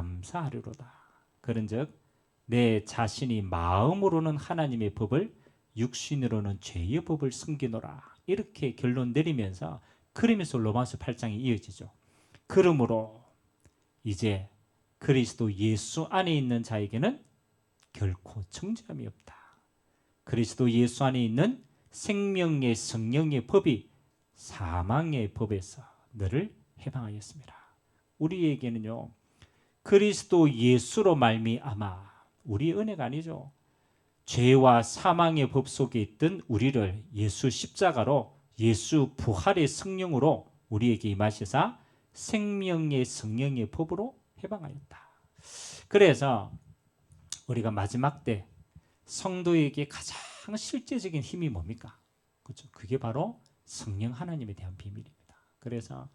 감사하리로다. 그런즉 내 자신이 마음으로는 하나님의 법을 육신으로는 죄의 법을 숨기노라. 이렇게 결론 내리면서 그러면서 로마서 8장이 이어지죠. 그러므로 이제 그리스도 예수 안에 있는 자에게는 결코 정죄함이 없다. 그리스도 예수 안에 있는 생명의 성령의 법이 사망의 법에서 너를 해방하였습니다. 우리에게는요. 그리스도 예수로 말미암아 우리 은혜가 아니죠. 죄와 사망의 법 속에 있던 우리를 예수 십자가로 예수 부활의 성령으로 우리에게 임하시사 생명의 성령의 법으로 해방하였다. 그래서 우리가 마지막 때 성도에게 가장 실제적인 힘이 뭡니까? 그렇죠. 그게 바로 성령 하나님에 대한 비밀입니다. 그래서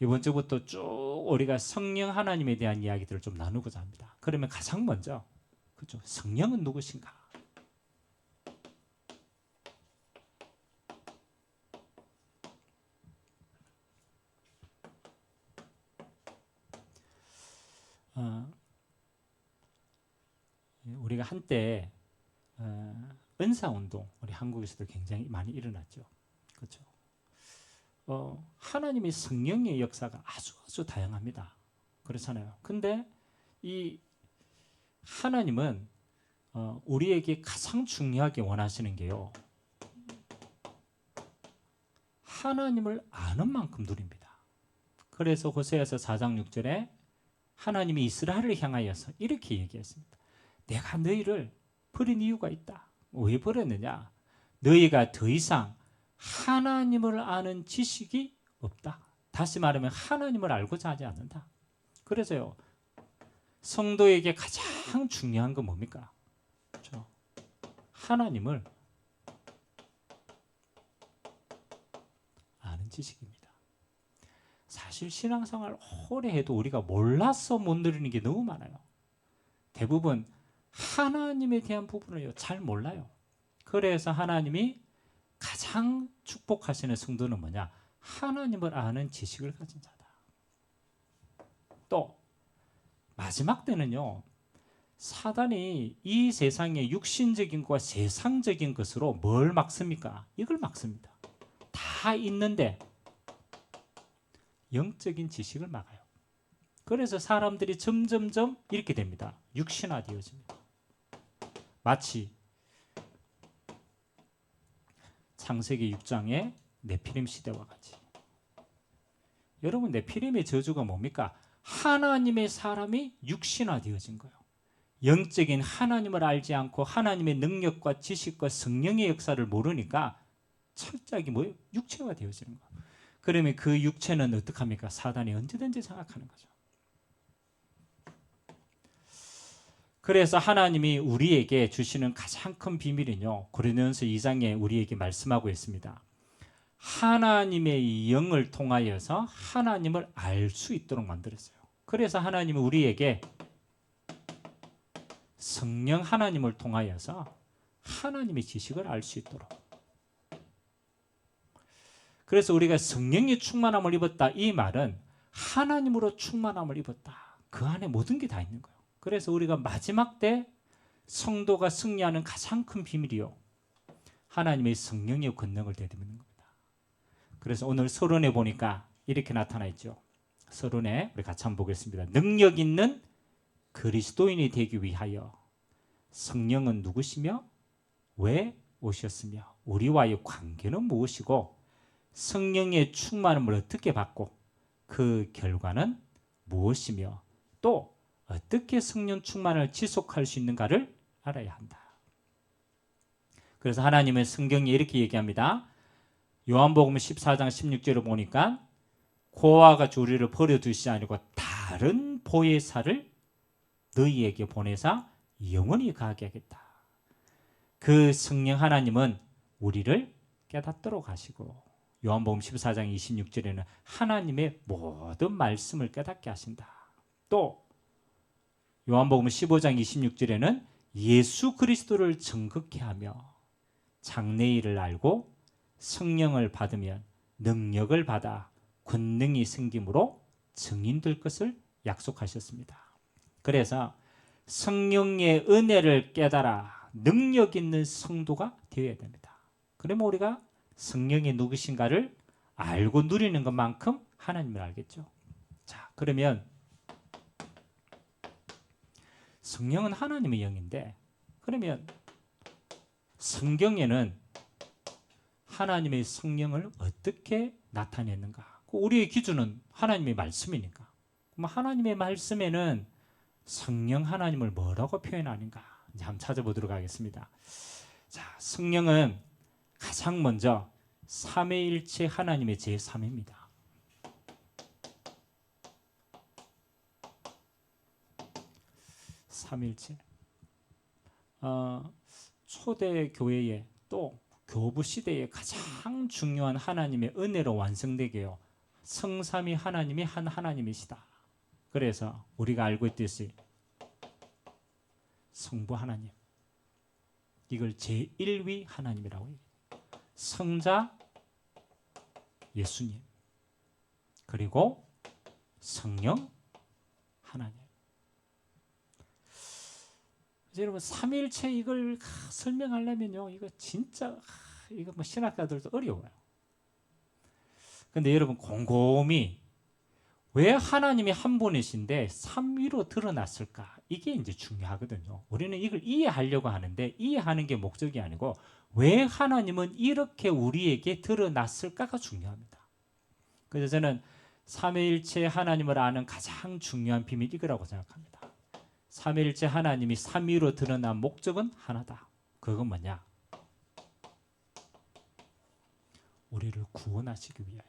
이번 주부터 쭉 우리가 성령 하나님에 대한 이야기들을 좀 나누고자 합니다. 그러면 가장 먼저 그렇죠. 성령은 누구신가? 어, 우리가 한때 어, 은사 운동 우리 한국에서도 굉장히 많이 일어났죠. 그렇죠. 어, 하나님의 성령의 역사가 아주 아주 다양합니다. 그렇잖아요. 근데 이 하나님은 어, 우리에게 가장 중요하게 원하시는 게요. 하나님을 아는 만큼 누립니다. 그래서 호세아서 4장 6절에 하나님이 이스라엘을 향하여서 이렇게 얘기했습니다. 내가 너희를 버린 이유가 있다. 왜 버렸느냐? 너희가 더 이상 하나님을 아는 지식이 없다. 다시 말하면 하나님을 알고자 하지 않는다. 그래서요. 성도에게 가장 중요한 건 뭡니까? 그렇죠? 하나님을 아는 지식입니다. 사실 신앙생활 오래 해도 우리가 몰라서 못 누리는 게 너무 많아요. 대부분 하나님에 대한 부분을 잘 몰라요. 그래서 하나님이 가장 축복하시는 성도는 뭐냐? 하나님을 아는 지식을 가진 자다. 또 마지막 때는요. 사단이 이 세상의 육신적인 것과 세상적인 것으로 뭘 막습니까? 이걸 막습니다. 다 있는데 영적인 지식을 막아요. 그래서 사람들이 점점점 이렇게 됩니다. 육신화 되어집니다. 마치 창세기 6장의 네피림 시대와 같이. 여러분 네피림의 저주가 뭡니까? 하나님의 사람이 육신화되어진 거예요. 영적인 하나님을 알지 않고 하나님의 능력과 지식과 성령의 역사를 모르니까 철저하게 뭐 육체화 되어지는 거예요. 그러면 그 육체는 어떡합니까? 사단이 언제든지 장악하는 거죠. 그래서 하나님이 우리에게 주시는 가장 큰 비밀은요. 고린도전서 2장에 우리에게 말씀하고 있습니다. 하나님의 영을 통하여서 하나님을 알 수 있도록 만들었어요. 그래서 하나님은 우리에게 성령 하나님을 통하여서 하나님의 지식을 알 수 있도록. 그래서 우리가 성령의 충만함을 입었다 이 말은 하나님으로 충만함을 입었다. 그 안에 모든 게 다 있는 거예요. 그래서 우리가 마지막 때 성도가 승리하는 가장 큰 비밀이요. 하나님의 성령의 권능을 되드리는 겁니다. 그래서 오늘 서론에 보니까 이렇게 나타나 있죠. 서론에 우리 같이 한번 보겠습니다. 능력 있는 그리스도인이 되기 위하여 성령은 누구시며 왜 오셨으며 우리와의 관계는 무엇이고 성령의 충만함을 어떻게 받고 그 결과는 무엇이며 또 어떻게 성령 충만을 지속할 수 있는가를 알아야 한다. 그래서 하나님의 성경이 이렇게 얘기합니다. 요한복음 14장 16절을 보니까 고와 같이 우리를 버려두시 아니고 다른 보혜사를 너희에게 보내사 영원히 가게 하겠다. 그 성령 하나님은 우리를 깨닫도록 하시고 요한복음 14장 26절에는 하나님의 모든 말씀을 깨닫게 하신다. 또 요한복음 15장 26절에는 예수 그리스도를 정극케 하며 장래일을 알고 성령을 받으면 능력을 받아 권능이 생김으로 증인될 것을 약속하셨습니다. 그래서 성령의 은혜를 깨달아 능력 있는 성도가 되어야 됩니다. 그러면 우리가 성령이 누구신가를 알고 누리는 것만큼 하나님을 알겠죠. 자, 그러면 성령은 하나님의 영인데 그러면 성경에는 하나님의 성령을 어떻게 나타냈는가? 그 우리의 기준은 하나님의 말씀이니까. 그럼 하나님의 말씀에는 성령 하나님을 뭐라고 표현하는가? 이제 한번 찾아보도록 하겠습니다. 자, 성령은 가장 먼저 삼위일체 하나님의 제3입니다. 삼일체. 어, 초대 교회에 또 교부 시대에 가장 중요한 하나님의 은혜로 완성되게요. 성삼위 하나님이 한 하나님이시다. 그래서 우리가 알고 있듯이 성부 하나님 이걸 제1위 하나님이라고 해요. 성자 예수님 그리고 성령 하나님 그래서 여러분 삼일체 이걸 설명하려면요 이거 진짜 이거 뭐 신학자들도 어려워요. 근데 여러분 곰곰이 왜 하나님이 한 분이신데 삼위로 드러났을까? 이게 이제 중요하거든요. 우리는 이걸 이해하려고 하는데 이해하는 게 목적이 아니고 왜 하나님은 이렇게 우리에게 드러났을까가 중요합니다. 그래서 저는 삼위일체 하나님을 아는 가장 중요한 비밀 이거라고 생각합니다. 삼위일체 하나님이 삼위로 드러난 목적은 하나다. 그건 뭐냐? 우리를 구원하시기 위하여.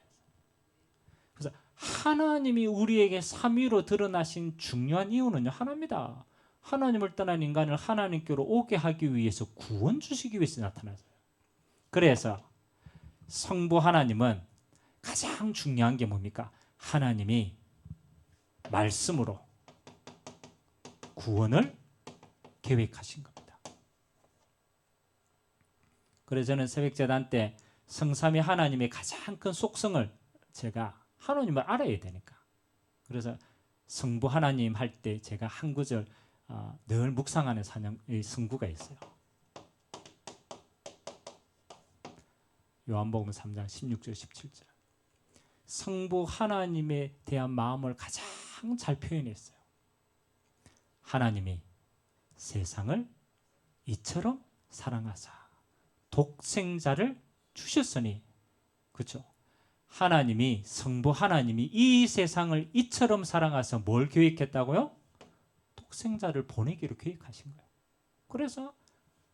그래서 하나님이 우리에게 삼위로 드러나신 중요한 이유는요 하나입니다. 하나님을 떠난 인간을 하나님께로 오게 하기 위해서 구원 주시기 위해서 나타나서요. 그래서 성부 하나님은 가장 중요한 게 뭡니까? 하나님이 말씀으로 구원을 계획하신 겁니다. 그래서 저는 새벽재단 때 성삼위 하나님의 가장 큰 속성을 제가 하나님을 알아야 되니까. 그래서 성부 하나님 할 때 제가 한 구절 어, 늘 묵상하는 사냥 성구가 있어요. 요한복음 3장 16절 17절. 성부 하나님에 대한 마음을 가장 잘 표현했어요. 하나님이 세상을 이처럼 사랑하사 독생자를 주셨으니 그렇죠? 하나님이 성부 하나님이 이 세상을 이처럼 사랑하사 뭘 계획했다고요? 독생자를 보내기로 계획하신 거예요. 그래서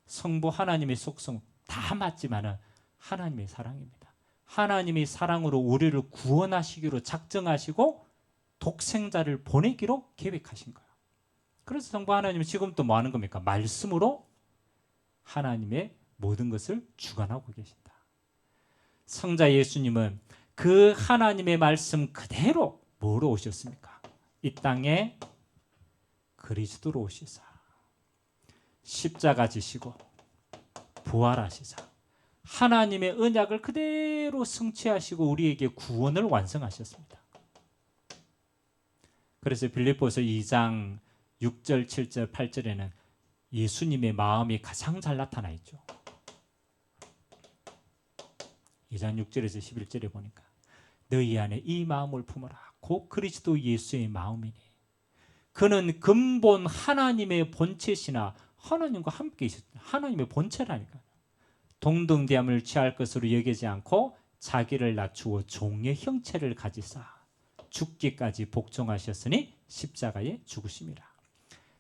성부 하나님의 속성 다 맞지만은 하나님의 사랑입니다. 하나님이 사랑으로 우리를 구원하시기로 작정하시고 독생자를 보내기로 계획하신 거예요. 그래서 성부 하나님은 지금 또 뭐 하는 겁니까? 말씀으로 하나님의 모든 것을 주관하고 계신다. 성자 예수님은 그 하나님의 말씀 그대로 뭐로 오셨습니까? 이 땅에 그리스도로 오시사 십자가 지시고 부활하시사 하나님의 언약을 그대로 성취하시고 우리에게 구원을 완성하셨습니다. 그래서 빌립보서 2장 6절, 7절, 8절에는 예수님의 마음이 가장 잘 나타나 있죠. 2장 6절에서 11절에 보니까 너희 안에 이 마음을 품어라. 곧 그리스도 예수의 마음이니. 그는 근본 하나님의 본체시나 하나님과 함께 있었 하나님의 본체라니까. 동등됨을 취할 것으로 여기지 않고 자기를 낮추어 종의 형체를 가지사 죽기까지 복종하셨으니 십자가에 죽으심이라.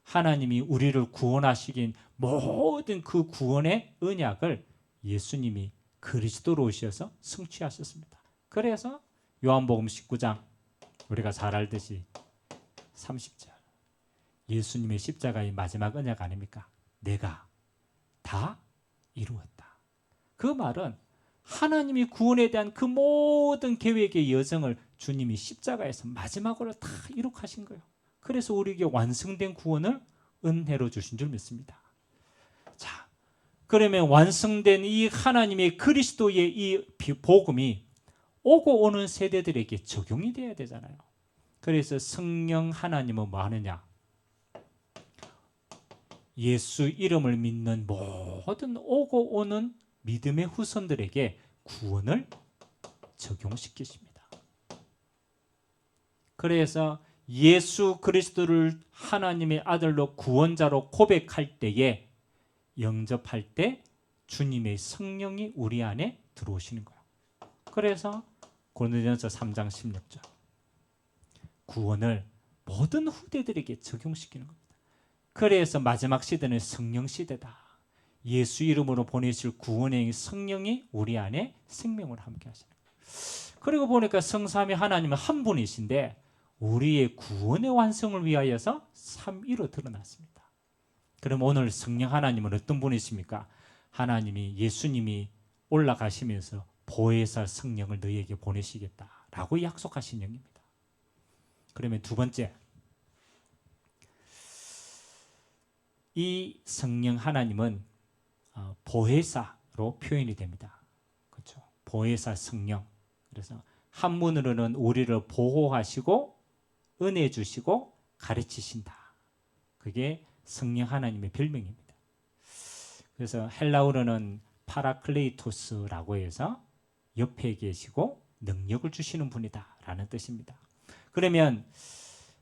하나님이 우리를 구원하시긴 모든 그 구원의 언약을 예수님이 그리스도로 오셔서 성취하셨습니다. 그래서 요한복음 19장 우리가 잘 알듯이 30절 예수님의 십자가의 마지막 언약 아닙니까? 내가 다 이루었다. 그 말은 하나님이 구원에 대한 그 모든 계획의 여정을 주님이 십자가에서 마지막으로 다 이룩하신 거예요. 그래서 우리에게 완성된 구원을 은혜로 주신 줄 믿습니다. 자, 그러면 완성된 이 하나님의 그리스도의 이 복음이 오고 오는 세대들에게 적용이 돼야 되잖아요. 그래서 성령 하나님은 뭐 하느냐? 예수 이름을 믿는 모든 오고 오는 믿음의 후손들에게 구원을 적용시키십니다. 그래서 예수 그리스도를 하나님의 아들로 구원자로 고백할 때에 영접할 때 주님의 성령이 우리 안에 들어오시는 거예요. 그래서 고린도전서 3장 16절 구원을 모든 후대들에게 적용시키는 겁니다. 그래서 마지막 시대는 성령 시대다. 예수 이름으로 보내실 구원의 성령이 우리 안에 생명을 함께 하시는 거예요. 그리고 보니까 성삼위 하나님은 한 분이신데 우리의 구원의 완성을 위하여서 삼위로 드러났습니다. 그럼 오늘 성령 하나님은 어떤 분이십니까? 하나님이 예수님이 올라가시면서 보혜사 성령을 너희에게 보내시겠다라고 약속하신 영입니다. 그러면 두 번째 이 성령 하나님은 어, 보혜사로 표현이 됩니다. 그렇죠? 보혜사 성령. 그래서 한문으로는 우리를 보호하시고 은혜 주시고 가르치신다. 그게 성령 하나님의 별명입니다. 그래서 헬라어로는 파라클레이토스라고 해서 옆에 계시고 능력을 주시는 분이다라는 뜻입니다. 그러면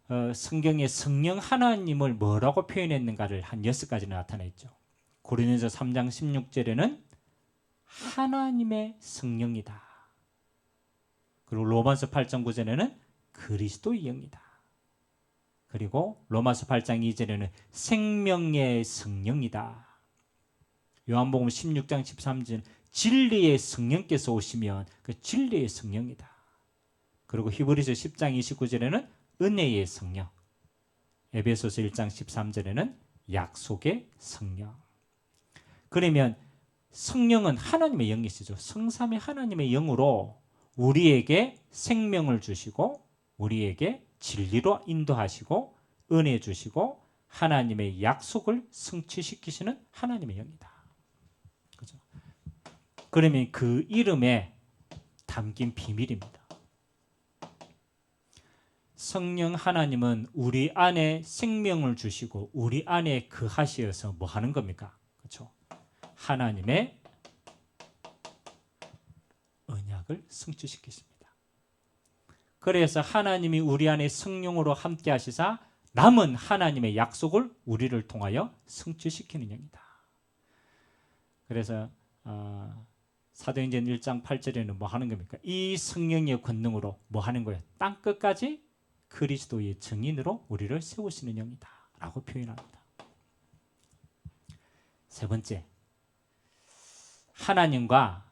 어, 성경에 성령 하나님을 뭐라고 표현했는가를 한 여섯 가지 나타냈죠. 고린도서 3장 16절에는 하나님의 성령이다. 그리고 로마서 8장 9절에는 그리스도의 영이다. 그리고 로마서 8장 2절에는 생명의 성령이다. 요한복음 16장 13절 진리의 성령께서 오시면 그 진리의 성령이다. 그리고 히브리서 10장 29절에는 은혜의 성령. 에베소서 1장 13절에는 약속의 성령. 그러면 성령은 하나님의 영이시죠. 성삼의 하나님의 영으로 우리에게 생명을 주시고 우리에게 진리로 인도하시고 은혜 주시고 하나님의 약속을 성취시키시는 하나님의 영이다. 그죠? 그러면 그 이름에 담긴 비밀입니다. 성령 하나님은 우리 안에 생명을 주시고 우리 안에 그하시어서 뭐 하는 겁니까? 그렇죠? 하나님의 언약을 성취시키십니다. 그래서 하나님이 우리 안에 성령으로 함께 하시사 남은 하나님의 약속을 우리를 통하여 성취시키는 영이다. 그래서 어, 사도행전 1장 8절에는 뭐 하는 겁니까? 이 성령의 권능으로 뭐 하는 거예요? 땅 끝까지 그리스도의 증인으로 우리를 세우시는 영이다. 라고 표현합니다. 세 번째, 하나님과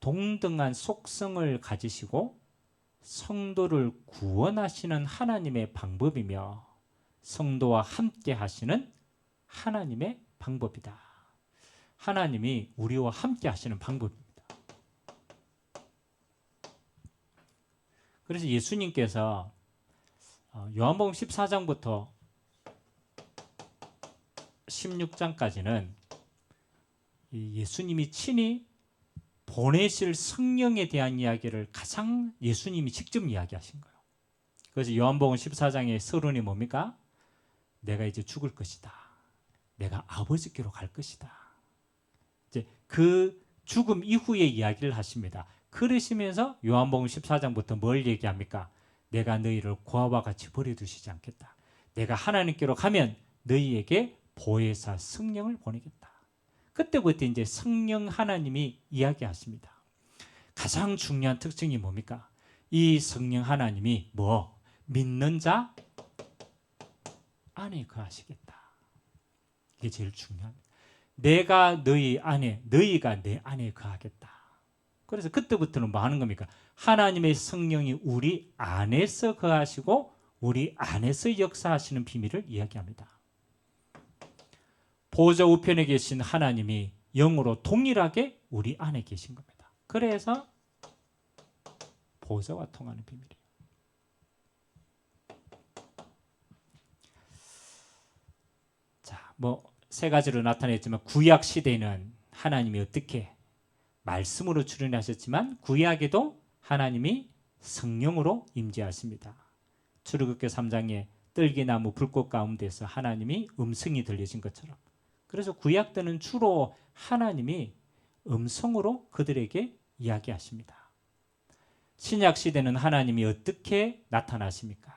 동등한 속성을 가지시고 성도를 구원하시는 하나님의 방법이며 성도와 함께 하시는 하나님의 방법이다. 하나님이 우리와 함께 하시는 방법입니다. 그래서 예수님께서 어, 요한복음 14장부터 16장까지는 예수님이 친히 보내실 성령에 대한 이야기를 가장 예수님이 직접 이야기하신 거예요. 그래서 요한복음 14장의 서론이 뭡니까? 내가 이제 죽을 것이다. 내가 아버지께로 갈 것이다. 이제 그 죽음 이후의 이야기를 하십니다. 그러시면서 요한복음 14장부터 뭘 얘기합니까? 내가 너희를 고아와 같이 버려두시지 않겠다. 내가 하나님께로 가면 너희에게 보혜사 성령을 보내겠다. 그때부터 이제 성령 하나님이 이야기하십니다. 가장 중요한 특징이 뭡니까? 이 성령 하나님이 뭐 믿는 자 안에 거하시겠다. 이게 제일 중요합니다. 내가 너희 안에 너희가 내 안에 거하겠다. 그래서 그때부터는 뭐 하는 겁니까? 하나님의 성령이 우리 안에서 거하시고 우리 안에서 역사하시는 비밀을 이야기합니다. 보좌 우편에 계신 하나님이 영으로 동일하게 우리 안에 계신 겁니다. 그래서 보좌와 통하는 비밀이에요. 자, 뭐 세 가지로 나타냈지만 구약 시대는 하나님이 어떻게 말씀으로 출현하셨지만 구약에도 하나님이 성령으로 임재하십니다. 출애굽기 3장에 뜰기나무 불꽃 가운데서 하나님이 음성이 들려진 것처럼 그래서 구약 때는 주로 하나님이 음성으로 그들에게 이야기하십니다. 신약 시대는 하나님이 어떻게 나타나십니까?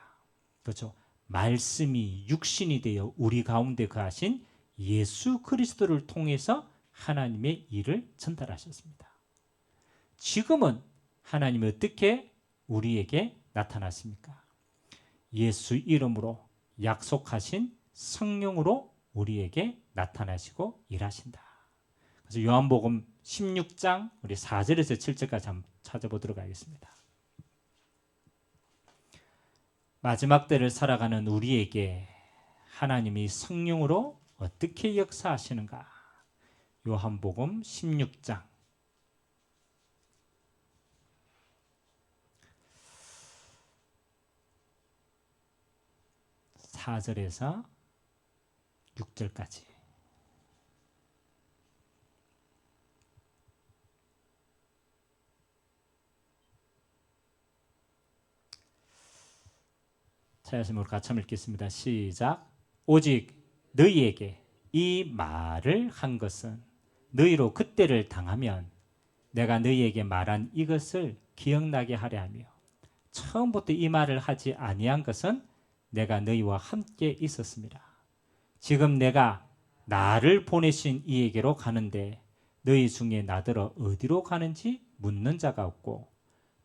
그렇죠. 말씀이 육신이 되어 우리 가운데 거하신 예수 그리스도를 통해서 하나님의 일을 전달하셨습니다. 지금은 하나님이 어떻게 우리에게 나타났습니까? 예수 이름으로 약속하신 성령으로 우리에게 나타나시고 일하신다. 그래서 요한복음 16장 우리 4절에서 7절까지 한번 찾아보도록 하겠습니다. 마지막 때를 살아가는 우리에게 하나님이 성령으로 어떻게 역사하시는가? 요한복음 16장 4절에서 6절까지 찾으시면 우리 같이 읽겠습니다. 시작. 오직 너희에게 이 말을 한 것은 너희로 그때를 당하면 내가 너희에게 말한 이것을 기억나게 하려 하며 처음부터 이 말을 하지 아니한 것은 내가 너희와 함께 있었습니다. 지금 내가 나를 보내신 이에게로 가는데 너희 중에 나더러 어디로 가는지 묻는 자가 없고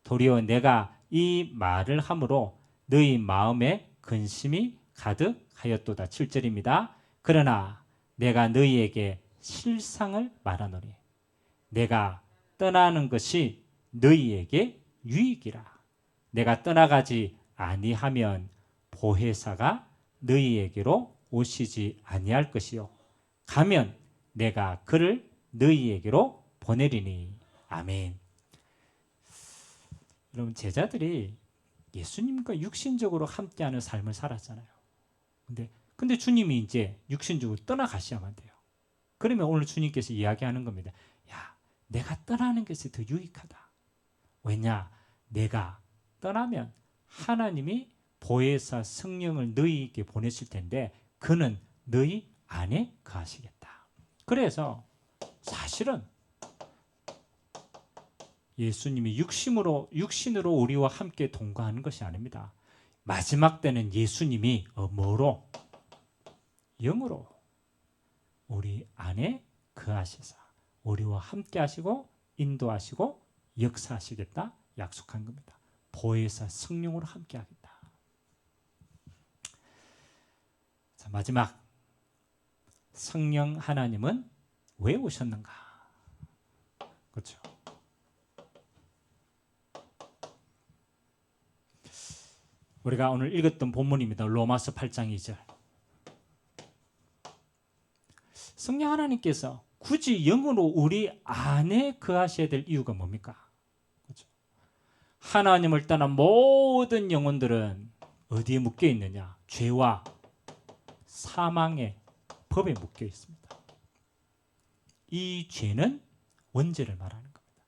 도리어 내가 이 말을 함으로 너희 마음에 근심이 가득하였도다. 7절입니다. 그러나 내가 너희에게 실상을 말하노니 내가 떠나는 것이 너희에게 유익이라. 내가 떠나가지 아니하면 보혜사가 너희에게로 오시지 아니할 것이요 가면 내가 그를 너희에게로 보내리니 아멘. 여러분 제자들이 예수님과 육신적으로 함께하는 삶을 살았잖아요. 근데 근데 주님이 이제 육신적으로 떠나가셔야만 돼요. 그러면 오늘 주님께서 이야기하는 겁니다. 야, 내가 떠나는 것이 더 유익하다. 왜냐? 내가 떠나면 하나님이 보혜사 성령을 너희에게 보내실 텐데 그는 너희 안에 거하시겠다. 그래서 사실은 예수님이 육신으로 육신으로 우리와 함께 동거하는 것이 아닙니다. 마지막 때는 예수님이 어, 뭐로 영으로 우리 안에 거하시사 우리와 함께 하시고 인도하시고 역사하시겠다 약속한 겁니다. 보혜사 성령으로 함께 하겠다. 자, 마지막 성령 하나님은 왜 오셨는가? 그렇죠. 우리가 오늘 읽었던 본문입니다. 로마서 8장 2절. 성령 하나님께서 굳이 영으로 우리 안에 거하셔야 될 이유가 뭡니까? 그렇죠? 하나님을 떠난 모든 영혼들은 어디에 묶여 있느냐? 죄와 사망의 법에 묶여 있습니다. 이 죄는 원죄를 말하는 겁니다.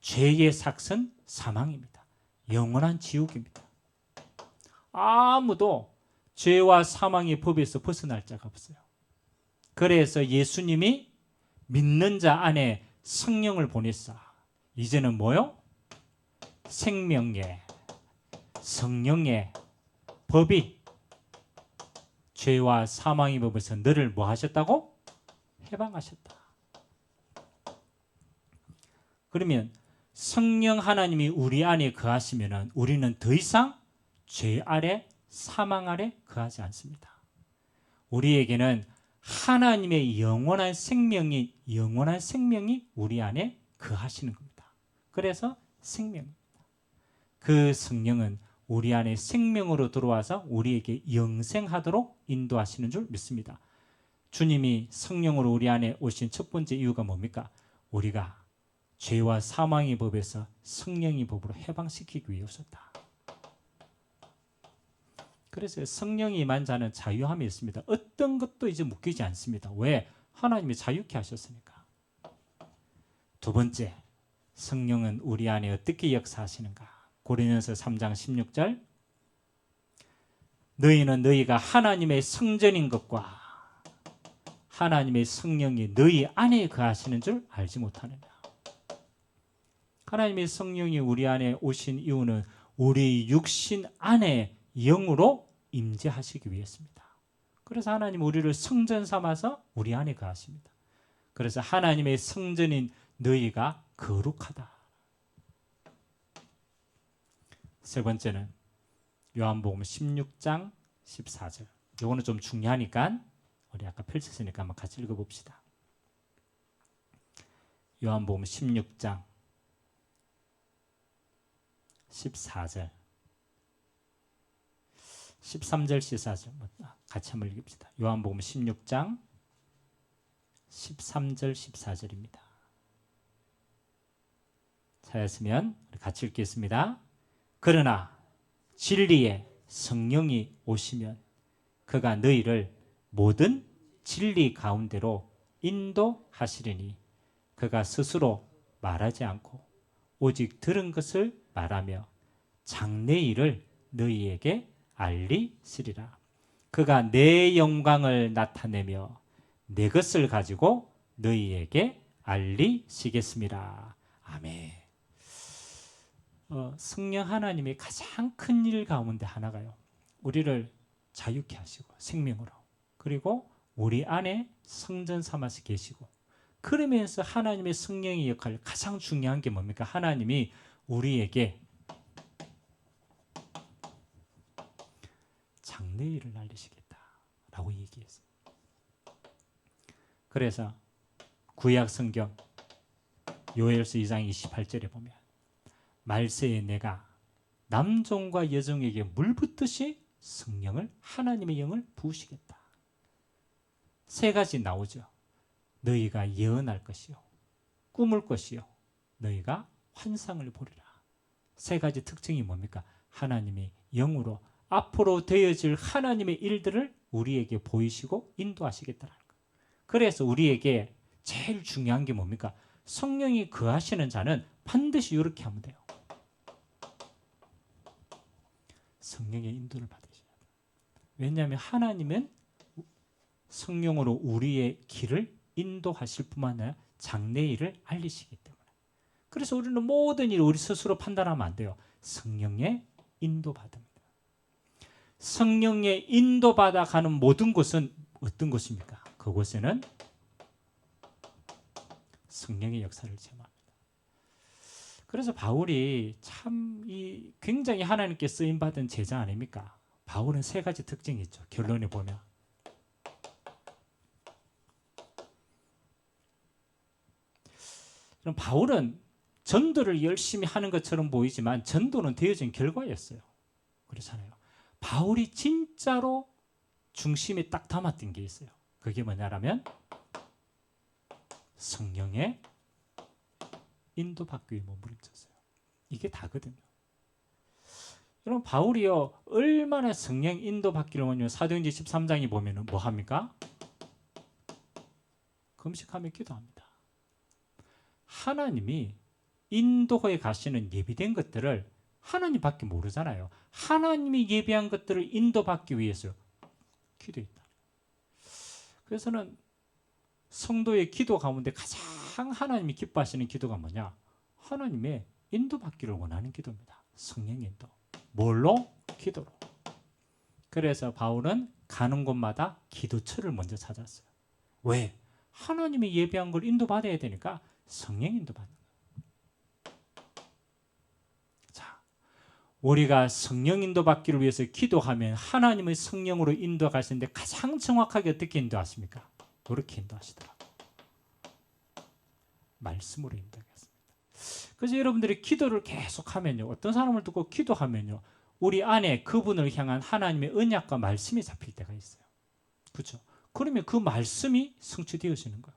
죄의 삭은 사망입니다. 영원한 지옥입니다. 아무도 죄와 사망의 법에서 벗어날 자가 없어요. 그래서 예수님이 믿는 자 안에 성령을 보냈사. 이제는 뭐요? 생명의 성령의 법이 죄와 사망의 법에서 너를 뭐 하셨다고? 해방하셨다. 그러면 성령 하나님이 우리 안에 거하시면 우리는 더 이상 죄 아래 사망 아래 거하지 않습니다. 우리에게는 하나님의 영원한 생명이 영원한 생명이 우리 안에 거하시는 겁니다. 그래서 생명입니다. 그 성령은 우리 안에 생명으로 들어와서 우리에게 영생하도록 인도하시는 줄 믿습니다. 주님이 성령으로 우리 안에 오신 첫 번째 이유가 뭡니까? 우리가 죄와 사망의 법에서 성령의 법으로 해방시키기 위해 오셨다. 그래서 성령이 임한 자는 자유함이 있습니다. 어떤 것도 이제 묶이지 않습니다. 왜? 하나님이 자유케 하셨으니까. 두 번째, 성령은 우리 안에 어떻게 역사하시는가? 고린도서 3장 16절 너희는 너희가 하나님의 성전인 것과 하나님의 성령이 너희 안에 거하시는 줄 알지 못하느냐. 하나님의 성령이 우리 안에 오신 이유는 우리 육신 안에 영으로 임재하시기 위해서입니다. 그래서 하나님 우리를 성전 삼아서 우리 안에 거하십니다. 그래서 하나님의 성전인 너희가 거룩하다. 세 번째는 요한복음 16장 14절. 요거는 좀 중요하니까 우리 아까 펼쳤으니까 한번 같이 읽어봅시다. 요한복음 16장 14절 13절 14절 같이 한번 읽읍시다. 요한복음 16장 13절 14절입니다. 찾았으면 같이 읽겠습니다. 그러나 진리의 성령이 오시면 그가 너희를 모든 진리 가운데로 인도하시리니 그가 스스로 말하지 않고 오직 들은 것을 말하며 장래 일을 너희에게 알리시리라. 그가 내 영광을 나타내며 내 것을 가지고 너희에게 알리시겠습니다. 아멘. 어, 성령 하나님의 가장 큰 일 가운데 하나가요. 우리를 자유케 하시고 생명으로 그리고 우리 안에 성전 삼아서 계시고 그러면서 하나님의 성령의 역할 가장 중요한 게 뭡니까? 하나님이 우리에게 장래일을 날리시겠다라고 얘기했어요. 그래서 구약 성경 요엘서 2장 28절에 보면 말세에 내가 남종과 여종에게 물 붓듯이 성령을 하나님의 영을 부으시겠다. 세 가지 나오죠. 너희가 예언할 것이요 꿈을 것이요 너희가 환상을 보리라. 세 가지 특징이 뭡니까? 하나님의 영으로 앞으로 되어질 하나님의 일들을 우리에게 보이시고 인도하시겠다는 거. 그래서 우리에게 제일 중요한 게 뭡니까? 성령이 거하시는 자는 반드시 이렇게 하면 돼요. 성령의 인도를 받으셔야 돼요. 왜냐하면 하나님은 성령으로 우리의 길을 인도하실 뿐만 아니라 장래일을 알리시기 때문에. 그래서 우리는 모든 일을 우리 스스로 판단하면 안 돼요. 성령의 인도받습니다. 성령의 인도받아 가는 모든 곳은 어떤 곳입니까? 그곳에는 성령의 역사를 체험합니다. 그래서 바울이 참 이 굉장히 하나님께 쓰임 받은 제자 아닙니까? 바울은 세 가지 특징이 있죠. 결론에 보면 그럼 바울은 전도를 열심히 하는 것처럼 보이지만 전도는 되어진 결과였어요. 그렇잖아요. 바울이 진짜로 중심에 딱 담았던 게 있어요. 그게 뭐냐라면 성령의 인도받기 위해 몸부림쳤어요. 이게 다거든요. 여러분 바울이요 얼마나 성령 인도받기를 원하면 사도행전 13장에 보면은 뭐 합니까? 금식하며 기도합니다. 하나님이 인도에 가시는 예비된 것들을 하나님밖에 모르잖아요. 하나님이 예비한 것들을 인도받기 위해서 기도했다. 그래서는 성도의 기도 가운데 가장 하나님이 기뻐하시는 기도가 뭐냐? 하나님의 인도받기를 원하는 기도입니다. 성령 인도. 뭘로? 기도로. 그래서 바울은 가는 곳마다 기도처를 먼저 찾았어요. 왜? 하나님이 예비한 걸 인도받아야 되니까 성령 인도받는. 자, 우리가 성령 인도받기를 위해서 기도하면 하나님의 성령으로 인도가시는데 가장 정확하게 어떻게 인도하십니까? 그렇게 인도하시더라고요. 말씀으로 인도하겠습니다. 그래서 여러분들이 기도를 계속하면요. 어떤 사람을 듣고 기도하면요. 우리 안에 그분을 향한 하나님의 언약과 말씀이 잡힐 때가 있어요. 그렇죠? 그러면 그 말씀이 성취되어지는 거예요.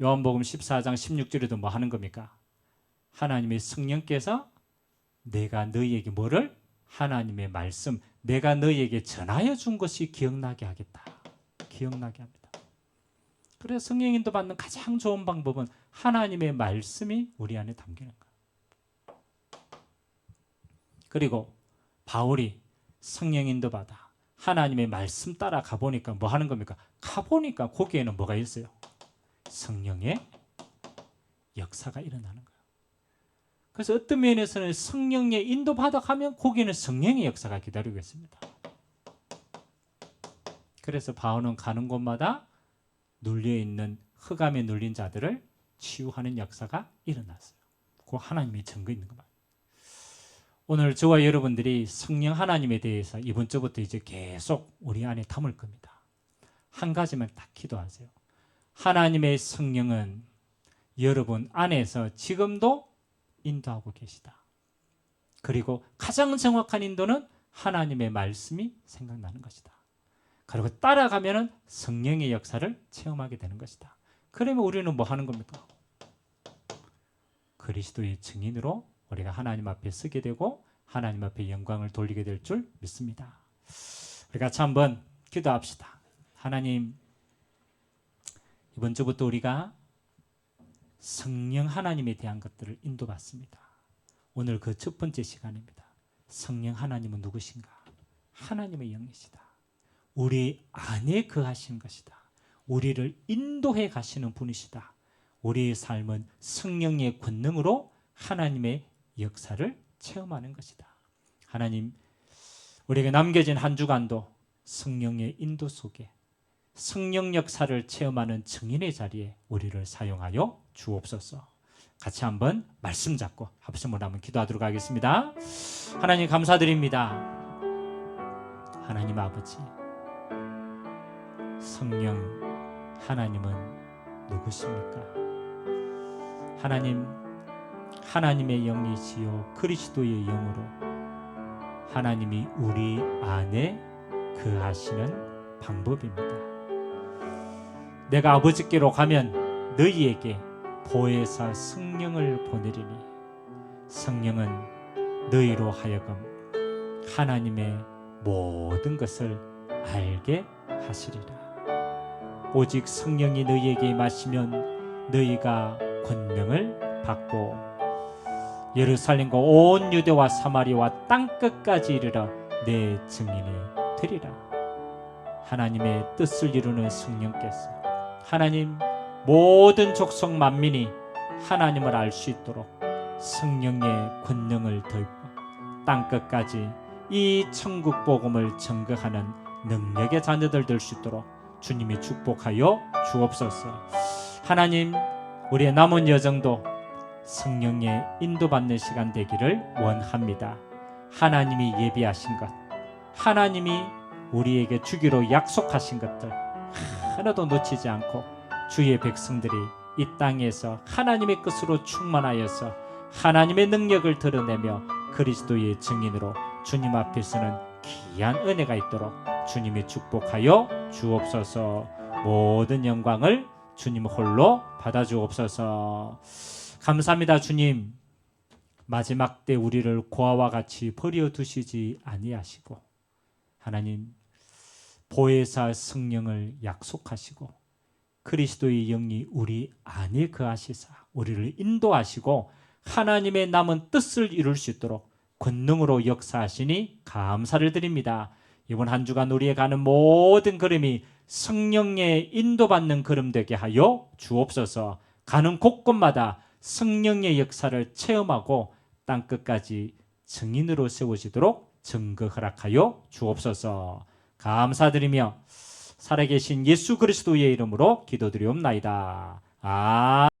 요한복음 14장 16절에도 뭐 하는 겁니까? 하나님의 성령께서 내가 너희에게 뭐를 하나님의 말씀 내가 너희에게 전하여 준 것이 기억나게 하겠다. 기억나게 합니다. 그래서 성령 인도 받는 가장 좋은 방법은 하나님의 말씀이 우리 안에 담기는 거예요. 그리고 바울이 성령 인도 받아 하나님의 말씀 따라 가보니까 뭐 하는 겁니까? 가보니까 거기에는 뭐가 있어요? 성령의 역사가 일어나는 거예요. 그래서 어떤 면에서는 성령의 인도받아 가면 거기에는 성령의 역사가 기다리고 있습니다. 그래서 바울은 가는 곳마다 눌려 있는 흑암에 눌린 자들을 치유하는 역사가 일어났어요. 그 하나님의 증거 있는 것만. 오늘 저와 여러분들이 성령 하나님에 대해서 이번 주부터 이제 계속 우리 안에 담을 겁니다. 한 가지만 딱 기도하세요. 하나님의 성령은 여러분 안에서 지금도 인도하고 계시다. 그리고 가장 정확한 인도는 하나님의 말씀이 생각나는 것이다. 그리고 따라가면은 성령의 역사를 체험하게 되는 것이다. 그러면 우리는 뭐 하는 겁니까? 그리스도의 증인으로 우리가 하나님 앞에 서게 되고 하나님 앞에 영광을 돌리게 될 줄 믿습니다. 우리 같이 한번 기도합시다. 하나님 이번 주부터 우리가 성령 하나님에 대한 것들을 인도받습니다. 오늘 그 첫 번째 시간입니다. 성령 하나님은 누구신가? 하나님의 영이시다. 우리 안에 거하신 것이다. 우리를 인도해 가시는 분이시다. 우리의 삶은 성령의 권능으로 하나님의 역사를 체험하는 것이다. 하나님, 우리에게 남겨진 한 주간도 성령의 인도 속에 성령 역사를 체험하는 증인의 자리에 우리를 사용하여 주옵소서. 같이 한번 말씀 잡고 합심을 한번 기도하도록 하겠습니다. 하나님 감사드립니다. 하나님 아버지, 성령 하나님은 누구십니까? 하나님, 하나님의 영이시요 그리스도의 영으로 하나님이 우리 안에 그하시는 방법입니다. 내가 아버지께로 가면 너희에게 보혜사 성령을 보내리니 성령은 너희로 하여금 하나님의 모든 것을 알게 하시리라. 오직 성령이 너희에게 임하시면 너희가 권능을 받고 예루살렘과 온 유대와 사마리와 땅 끝까지 이르러 내 증인이 되리라. 하나님의 뜻을 이루는 성령께서 하나님 모든 족속 만민이 하나님을 알 수 있도록 성령의 권능을 더입고 땅 끝까지 이 천국 복음을 증거하는 능력의 자녀들 될 수 있도록 주님이 축복하여 주옵소서. 하나님 우리의 남은 여정도 성령의 인도받는 시간 되기를 원합니다. 하나님이 예비하신 것, 하나님이 우리에게 주기로 약속하신 것들 하나도 놓치지 않고 주의 백성들이 이 땅에서 하나님의 뜻으로 충만하여서 하나님의 능력을 드러내며 그리스도의 증인으로 주님 앞에서는 귀한 은혜가 있도록 주님이 축복하여 주옵소서. 모든 영광을 주님 홀로 받아 주옵소서. 감사합니다 주님. 마지막 때 우리를 고아와 같이 버려 두시지 아니하시고 하나님 보혜사 성령을 약속하시고 그리스도의 영이 우리 안에 거하시사 우리를 인도하시고 하나님의 남은 뜻을 이룰 수 있도록 권능으로 역사하시니 감사를 드립니다. 이번 한 주간 우리의 가는 모든 걸음이 성령의 인도받는 걸음 되게 하여 주옵소서. 가는 곳곳마다 성령의 역사를 체험하고 땅 끝까지 증인으로 세우시도록 증거 허락하여 주옵소서. 감사드리며 살아계신 예수 그리스도의 이름으로 기도드리옵나이다. 아.